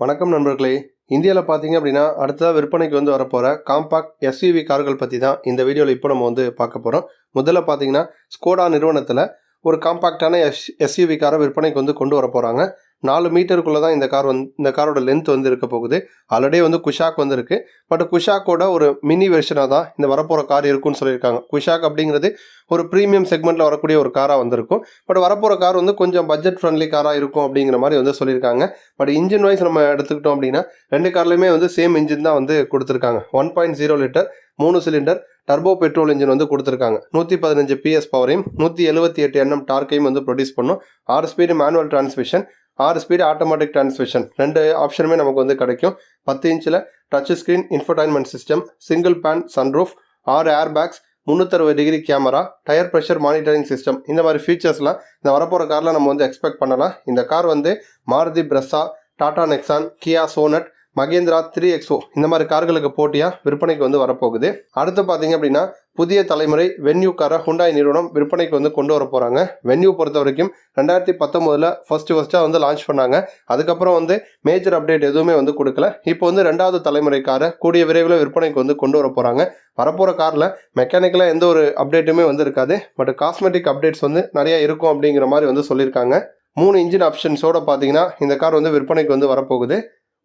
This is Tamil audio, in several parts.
வணக்கம் நண்பர்களே. இந்தியாவில் பார்த்தீங்க அப்படின்னா அடுத்ததாக விற்பனைக்கு வந்து வரப்போகிற காம்பாக்ட் எஸ்யூவி கார்கள் பற்றி தான் இந்த வீடியோவில் இப்போ நம்ம வந்து பார்க்க போகிறோம் முதல்ல பார்த்தீங்கன்னா ஸ்கோடா நிறுவனத்தில் ஒரு காம்பாக்டான எஸ் எஸ்யூவி காரை விற்பனைக்கு வந்து கொண்டு வர போகிறாங்க நாலு மீட்டருக்குள்ளே தான் இந்த கார் வந்து இந்த காரோட லென்த் வந்து இருக்க போகுது. ஆல்ரெடி வந்து குஷாக் வந்திருக்கு. பட் குஷாக்கோட ஒரு மினி வெர்ஷனாக தான் இந்த வரப்போகிற கார் இருக்குன்னு சொல்லியிருக்காங்க. குஷாக் அப்படிங்கிறது ஒரு ப்ரீமியம் செக்மெண்ட்டில் வரக்கூடிய ஒரு காராக வந்திருக்கும். பட் வரப்போகிற கார் வந்து கொஞ்சம் பட்ஜெட் ஃப்ரெண்ட்லி காராக இருக்கும் அப்படிங்கிற மாதிரி வந்து சொல்லியிருக்காங்க. பட் இன்ஜின் வைஸ் நம்ம எடுத்துக்கிட்டோம் அப்படின்னா ரெண்டு கார்லையுமே வந்து சேம் இன்ஜின் தான் வந்து கொடுத்துருக்காங்க. ஒன் பாயிண்ட் ஜீரோ லிட்டர் மூணு சிலிண்டர் டர்போ பெட்ரோல் இன்ஜின் வந்து கொடுத்துருக்காங்க. நூற்றி பதினஞ்சு பிஎஸ் பவரையும் நூற்றி எழுபத்தி எட்டு என்எம் டார்க்கையும் வந்து ப்ரொடியூஸ் பண்ணும். ஆறு ஸ்பீடு மேனுவல் டிரான்ஸ்மிஷன் ஆறு ஸ்பீடு ஆட்டோமேட்டிக் டிரான்ஸ்மிஷன் ரெண்டு ஆப்ஷனுமே நமக்கு வந்து கிடைக்கும். பத்து இன்ச்சில் touch screen infotainment system single pane sunroof ஆறு air bags முந்நூற்றறுபது degree camera tyre pressure monitoring system இந்த மாதிரி ஃபீச்சர்ஸ்லாம் இந்த வரப்போகிற காரில் நம்ம வந்து எக்ஸ்பெக்ட் பண்ணலாம். இந்த கார் வந்து Maruti Brezza Tata Nexon Kia Sonet Mahindra three XO இந்த மாதிரி கார்களுக்கு போட்டியாக விற்பனைக்கு வந்து வரப்போகுது. அடுத்து பார்த்தீங்க அப்படின்னா புதிய தலைமுறை வென்யூ காரை ஹுண்டாய் நிறுவனம் விற்பனைக்கு வந்து கொண்டு வர போகிறாங்க வென்யூ பொறுத்த வரைக்கும் ரெண்டாயிரத்தி பத்தொம்போதில் ஃபஸ்ட்டு ஃபஸ்ட்டாக வந்து லான்ச் பண்ணாங்க. அதுக்கப்புறம் வந்து மேஜர் அப்டேட் எதுவுமே வந்து கொடுக்கல. இப்போ வந்து ரெண்டாவது தலைமுறை காரை கூடிய விரைவில் விற்பனைக்கு வந்து கொண்டு வர போகிறாங்க வரப்போகிற காரில் மெக்கானிக்கலாக எந்த ஒரு அப்டேட்டுமே வந்து இருக்காது. பட் காஸ்மெட்டிக் அப்டேட்ஸ் வந்து நிறைய இருக்கும் அப்படிங்கிற மாதிரி வந்து சொல்லியிருக்காங்க. மூணு இன்ஜின் ஆப்ஷன்ஸோடு பார்த்தீங்கன்னா இந்த கார் வந்து விற்பனைக்கு வந்து வரப்போகுது.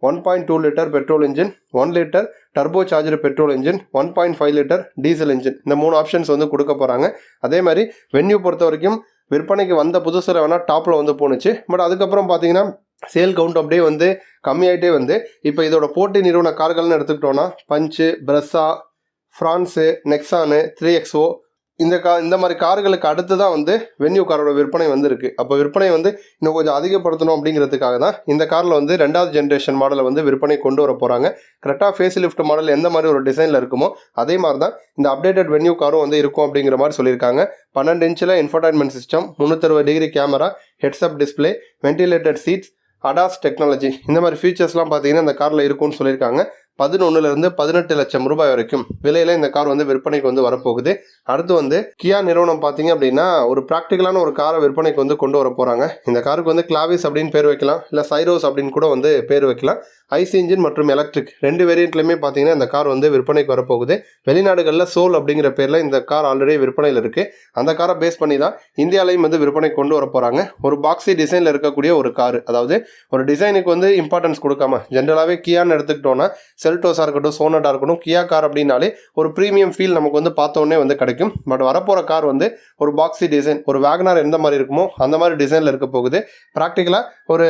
One point two litre petrol engine one litre turbocharger petrol engine one point five litre diesel engine இந்த மூணு ஆப்ஷன்ஸ் வந்து கொடுக்க போகிறாங்க அதே மாதிரி வென்யூ பொறுத்த வரைக்கும் விற்பனைக்கு வந்த புதுசில் வேணால் டாப்பில் வந்து போணுச்சு. பட் அதுக்கப்புறம் பார்த்தீங்கன்னா சேல் கவுண்ட் அப்படியே வந்து கம்மியாயிட்டே வந்து இப்போ இதோட போட்டி நிறுவன கார்கள்னு எடுத்துக்கிட்டோன்னா Punch Brezza Fronx Nexon three XO இந்த கா இந்த மாதிரி கார்களுக்கு அடுத்து தான் வந்து வென்யூ காரோட விற்பனை வந்துருக்கு. அப்போ விற்பனை வந்து இன்னும் கொஞ்சம் அதிகப்படுத்தணும் அப்படிங்கிறதுக்காக தான் இந்த காரில் வந்து ரெண்டாவது ஜென்ரேஷன் மாடலை வந்து விற்பனை கொண்டு வர போகிறாங்க கரெக்டாக ஃபேஸ் லிஃப்ட் மாடல் எந்த மாதிரி ஒரு டிசைனில் இருக்குமோ அதே மாதிரி தான் இந்த அப்டேட்டட் வென்யூ காரும் வந்து இருக்கும் அப்படிங்கிற மாதிரி சொல்லியிருக்காங்க. பன்னெண்டு இன்ச்சில் infotainment system முந்நூற்றறுபது degree camera heads up display ventilated seats ADAS technology இந்த மாதிரி ஃபீச்சர்ஸ்லாம் பார்த்தீங்கன்னா இந்த காரில் இருக்கும்னு சொல்லியிருக்காங்க. பதினொன்னுலேருந்து பதினெட்டு லட்சம் ரூபாய் வரைக்கும் விலையில் இந்த கார் வந்து விற்பனைக்கு வந்து வரப்போகுது. அடுத்து வந்து கியா நிறுவனம் பார்த்தீங்க அப்படின்னா ஒரு ப்ராக்டிக்கலான ஒரு காரை விற்பனைக்கு வந்து கொண்டு வர போகிறாங்க இந்த காருக்கு வந்து கிளாவிஸ் அப்படின்னு பேர் வைக்கலாம் இல்லை சைரோஸ் அப்படின்னு கூட வந்து பேர் வைக்கலாம். ஐசி இன்ஜின் மற்றும் எலக்ட்ரிக் ரெண்டு வேரியண்ட்லையுமே பார்த்தீங்கன்னா இந்த கார் வந்து விற்பனைக்கு வரப்போகுது. வெளிநாடுகளில் சோல் அப்படிங்கிற பேரில் இந்த கார் ஆல்ரெடி விற்பனையில் இருக்குது அந்த காரை பேஸ் பண்ணி தான் இந்தியாலையும் வந்து விற்பனை கொண்டு வர போகிறாங்க ஒரு பாக்ஸி டிசைனில் இருக்கக்கூடிய ஒரு கார் அதாவது ஒரு டிசைனுக்கு வந்து இம்பார்ட்டன்ஸ் கொடுக்காம ஜென்ரலாகவே கியான்னு எடுத்துக்கிட்டோன்னா செல்டோஸாக இருக்கட்டும் சோனட்டாக இருக்கட்டும் கியா கார் அப்படின்னாலே ஒரு ப்ரீமியம் ஃபீல் நமக்கு வந்து பார்த்தோன்னே வந்து கிடைக்கும். பட் வரப்போகிற கார் வந்து ஒரு பாக்ஸி டிசைன் ஒரு வேகனார் எந்த மாதிரி இருக்குமோ அந்த மாதிரி டிசைனில் இருக்க போகுது. ப்ராக்டிக்கலாக ஒரு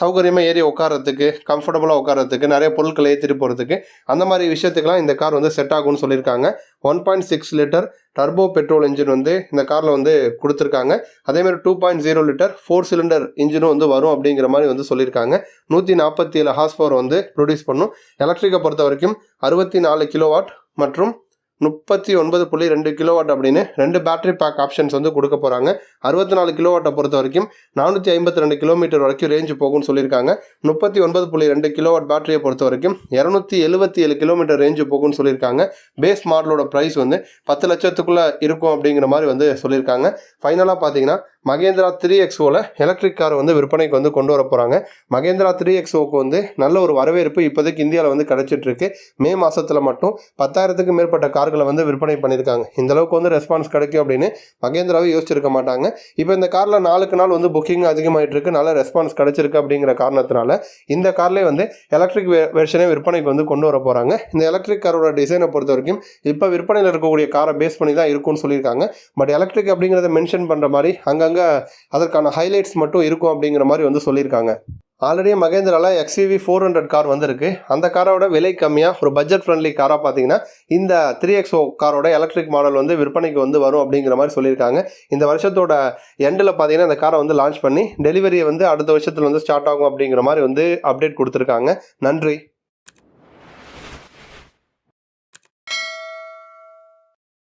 சௌகரியமாக ஏறி உட்காரத்துக்கு கம்ஃபர்டபுளாக உட்காரத்துக்கு நிறைய பொருட்களை ஏற்றிட்டு போகிறதுக்கு அந்த மாதிரி விஷயத்துக்கெல்லாம் இந்த கார் வந்து செட் ஆகும்னு சொல்லியிருக்காங்க. One point six litre turbo petrol engine வந்து இந்த காரில் வந்து கொடுத்துருக்காங்க. அதேமாதிரி two point zero litre four cylinder இன்ஜினும் வந்து வரும் அப்படிங்கிற மாதிரி வந்து சொல்லியிருக்காங்க. நூற்றி நாற்பத்தி ஏழு ஹார்ஸ் பவர் வந்து ப்ரொடியூஸ் பண்ணும். எலக்ட்ரிக்கை பொறுத்த வரைக்கும் அறுபத்தி நாலு கிலோவாட் மற்றும் முப்பத்தி ஒன்பது புள்ளி ரெண்டு கிலோவாட் அப்படின்னு ரெண்டு பேட்டரி பேக் ஆப்ஷன்ஸ் வந்து கொடுக்க போகிறாங்க அறுபத்தி நாலு கிலோவாட்டை பொறுத்த வரைக்கும் நானூற்றி ஐம்பத்தி ரெண்டு கிலோமீட்டர் வரைக்கும் ரேஞ்சு போகும்னு சொல்லியிருக்காங்க. முப்பத்தி ஒன்பது புள்ளி ரெண்டு கிலோவாட் பேட்டரியை பொறுத்த வரைக்கும் இரநூத்தி எழுபத்தி ஏழு கிலோமீட்டர் ரேஞ்சு போகும்னு சொல்லியிருக்காங்க. பேஸ் மாடலோட ப்ரைஸ் வந்து பத்து லட்சத்துக்குள்ளே இருக்கும் அப்படிங்கிற மாதிரி வந்து சொல்லியிருக்காங்க. ஃபைனலாக பார்த்தீங்கன்னா மகேந்திரா த்ரீ எக்ஸோவில் எலக்ட்ரிக் கார் வந்து விற்பனைக்கு வந்து கொண்டு வர போகிறாங்க மகேந்திரா த்ரீ எக்ஸோவுக்கு வந்து நல்ல ஒரு வரவேற்பு இப்போதைக்கு இந்தியாவில் வந்து கிடச்சிட்ருக்கு. மே மாதத்தில் மட்டும் பத்தாயிரத்துக்கு மேற்பட்ட கார்களை வந்து விற்பனை பண்ணியிருக்காங்க. இந்த அளவுக்கு வந்து ரெஸ்பான்ஸ் கிடைக்கும் அப்படின்னு மகேந்திராவே யோசிச்சிருக்க மாட்டாங்க. இப்போ இந்த காரில் நாளுக்கு நாள் வந்து புக்கிங் அதிகமாகிட்டு இருக்கு நல்ல ரெஸ்பான்ஸ் கிடச்சிருக்கு அப்படிங்கிற காரணத்தினால இந்த கார்லேயே வந்து எலக்ட்ரிக் வெர்ஷனே விற்பனைக்கு வந்து கொண்டு வர போகிறாங்க இந்த எலக்ட்ரிக் காரோட டிசைனை பொறுத்த வரைக்கும் இப்போ விற்பனையில் இருக்கக்கூடிய காரை பேஸ் பண்ணி தான் இருக்கும்னு சொல்லியிருக்காங்க. பட் எலக்ட்ரிக் அப்படிங்கிறத மென்ஷன் பண்ணுற மாதிரி அங்கே அங்கங்கே அதற்கான ஹைலைட்ஸ் மட்டும் இருக்கும் அப்படிங்கிற மாதிரி வந்து சொல்லியிருக்காங்க. ஆல்ரெடி மகேந்திராவில் எக்ஸ்யூவி ஃபோர் ஹண்ட்ரட் கார் வந்திருக்கு. அந்த காரோட விலை கம்மியாக ஒரு பட்ஜெட் ஃப்ரெண்ட்லி காராக பார்த்தீங்கன்னா இந்த த்ரீ எக்ஸோ காரோட எலக்ட்ரிக் மாடல் வந்து விற்பனைக்கு வந்து வரும் அப்படிங்கிற மாதிரி சொல்லியிருக்காங்க. இந்த வருஷத்தோட எண்டில் பார்த்தீங்கன்னா இந்த காரை வந்து லான்ச் பண்ணி டெலிவரியை வந்து அடுத்த வருஷத்தில் வந்து ஸ்டார்ட் ஆகும் அப்படிங்கிற மாதிரி வந்து அப்டேட் கொடுத்துருக்காங்க. நன்றி.